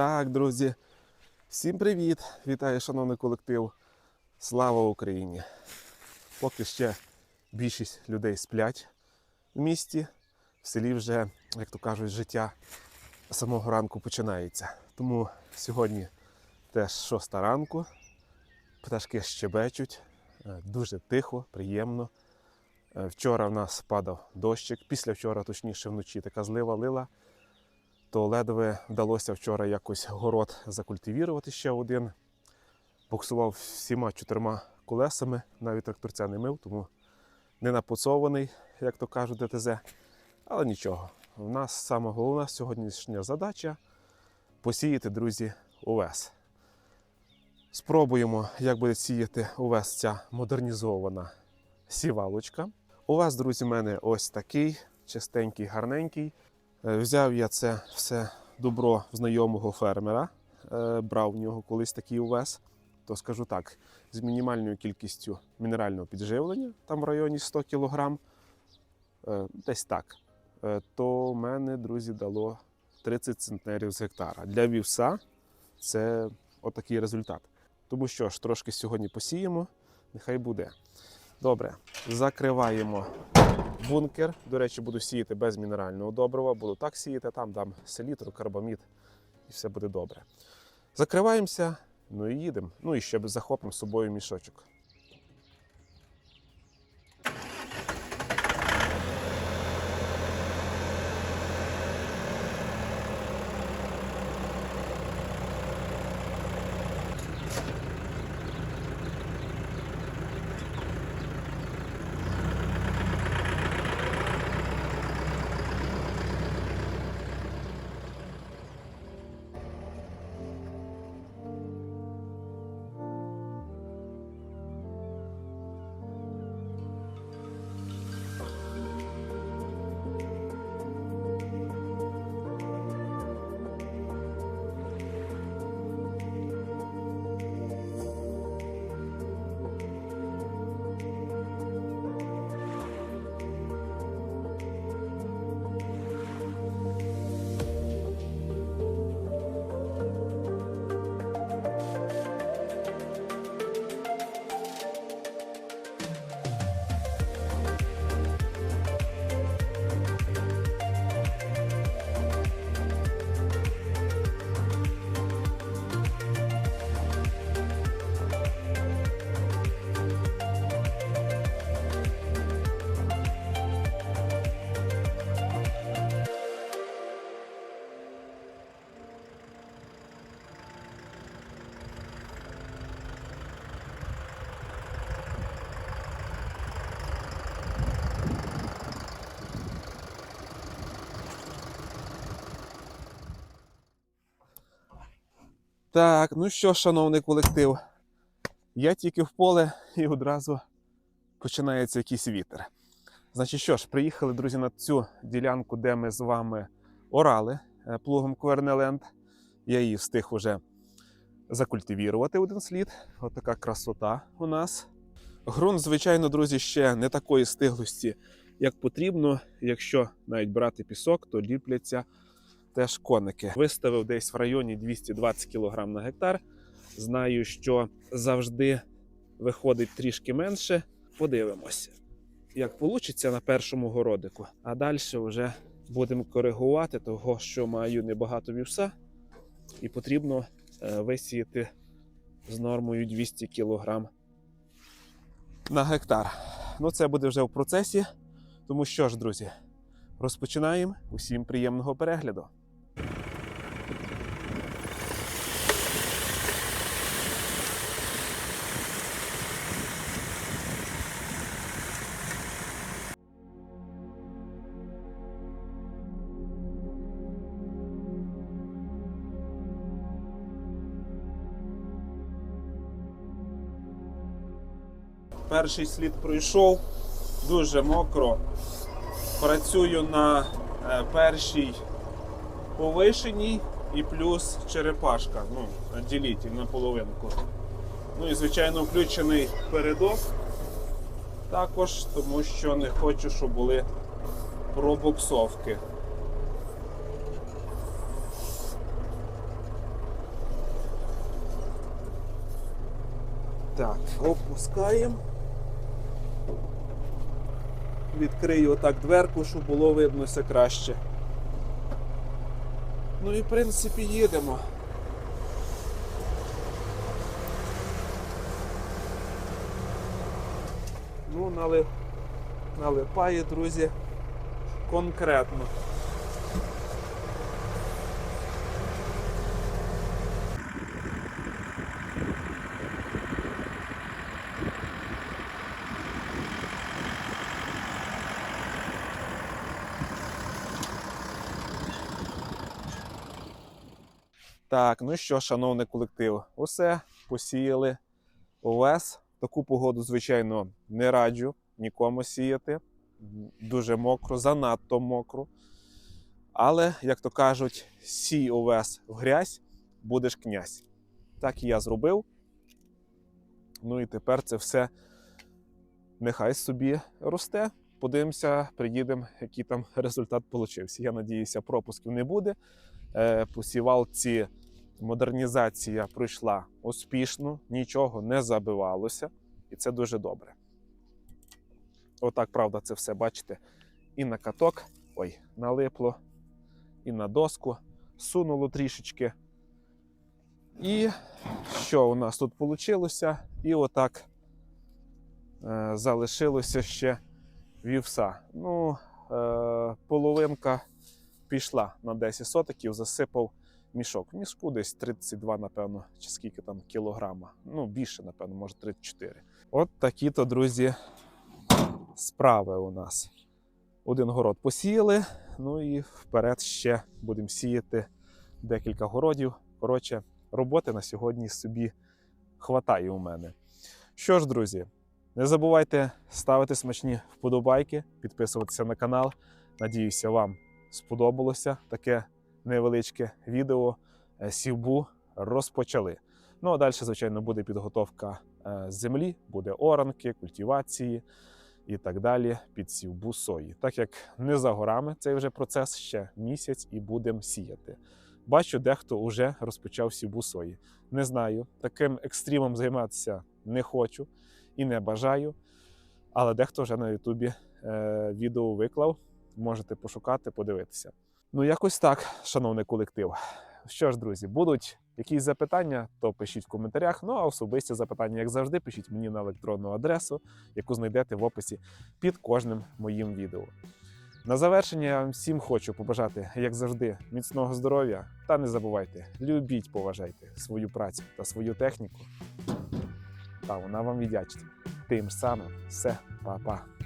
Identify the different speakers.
Speaker 1: Так, друзі, всім привіт! Вітаю, шановний колектив. Слава Україні! Поки ще більшість людей сплять в місті, в селі вже, як то кажуть, життя самого ранку починається. Тому сьогодні теж шоста ранку, пташки щебечуть, е, дуже тихо, приємно. Е, Вчора в нас падав дощик, після вчора, точніше, вночі така злива лила то ледве вдалося вчора якось город закультивірувати ще один. Буксував всіма чотирма колесами, навіть тракторця не мив, тому не напоцований, як то кажуть, ДТЗ. Але нічого. У нас саме головна сьогоднішня задача посіяти, друзі, овес. Спробуємо, як буде сіяти овес ця модернізована сівалочка. Овес, друзі, в мене ось такий, чистенький, гарненький. Е, Взяв я це все добро знайомого фермера, е, брав в нього колись такий увес. То скажу так, з мінімальною кількістю мінерального підживлення, там в районі 100 кг, десь так, е, то в мене, друзі, дало 30 центнерів з гектара. Для вівса це отакий результат. Тому що ж, трошки сьогодні посіємо, нехай буде. Добре, закриваємо бункер. До речі, буду сіяти без мінерального добрива. Буду так сіяти, там дам селітру, карбамід і все буде добре. Закриваємося, ну і їдемо. Ну і ще захопимо з собою мішочок. Так, ну що, шановний колектив, я тільки в поле і одразу починається якийсь вітер. Значить, що ж, приїхали, друзі, на цю ділянку, де ми з вами орали е, плугом Квернеленд. Я її встиг уже закультивірувати один слід. Ось така красота у нас. Грунт, звичайно, друзі, ще не такої стиглості, як потрібно. Якщо навіть брати пісок, то ліпляться теж коники. Виставив десь в районі 220 кг на гектар. Знаю, що завжди виходить трішки менше. Подивимося, як вийде на першому городику. А далі вже будемо коригувати того, що маю небагато вівса, і потрібно е, висіяти з нормою 200 кг на гектар. Ну, це буде вже в процесі. Тому що ж, друзі, розпочинаємо. Усім приємного перегляду. Перший слід пройшов, дуже мокро. Працюю на е, першій повишеній і плюс черепашка. Ну, діліть на половинку. Ну і, звичайно, включений передок також, тому що не хочу, щоб були пробуксовки. Так, опускаємо. Відкрию отак дверку, щоб було видно краще. Ну і в принципі їдемо. Ну, нали... налипає, друзі, конкретно. Так, ну що, шановний колектив, усе посіяли овес. Таку погоду, звичайно, не раджу нікому сіяти. Дуже мокро, занадто мокро. Але, як то кажуть, сій овес в грязь, будеш князь. Так і я зробив. Ну і тепер це все нехай собі росте. Подивимося, приїдемо, який там результат получився. Я надіюся, пропусків не буде. Е, по сівалці модернізація пройшла успішно, нічого не забивалося, і це дуже добре. Отак, правда, це все бачите. І на каток, ой, налипло, і на доску сунуло трішечки. І що у нас тут вийшло? І отак е, залишилося ще вівса. Ну, е, половинка пішла на 10 сотиків, засипав мішок. В мішку десь 32, напевно, чи скільки там кілограма. Ну, більше, напевно, може 34. От такі-то, друзі, справи у нас. Один город посіяли, ну і вперед ще будемо сіяти декілька городів. Коротше, роботи на сьогодні собі хватає у мене. Що ж, друзі, не забувайте ставити смачні вподобайки, підписуватися на канал. Надіюся, вам сподобалося таке невеличке відео. Е, Сівбу розпочали. Ну а далі, звичайно, буде підготовка е, землі, буде оранки, культивації і так далі під сівбу сої. Так як не за горами цей вже процес ще місяць і будемо сіяти. Бачу, дехто вже розпочав сівбу сої. Не знаю, таким екстримом займатися не хочу і не бажаю. Але дехто вже на Ютубі е, відео виклав. Можете пошукати, подивитися. Ну, якось так, шановний колектив. Що ж, друзі, будуть якісь запитання, то пишіть в коментарях. Ну а особисті запитання, як завжди, пишіть мені на електронну адресу, яку знайдете в описі під кожним моїм відео. На завершення я вам всім хочу побажати, як завжди, міцного здоров'я. Та не забувайте, любіть, поважайте свою працю та свою техніку. Та вона вам віддячить. Тим самим все, па-па.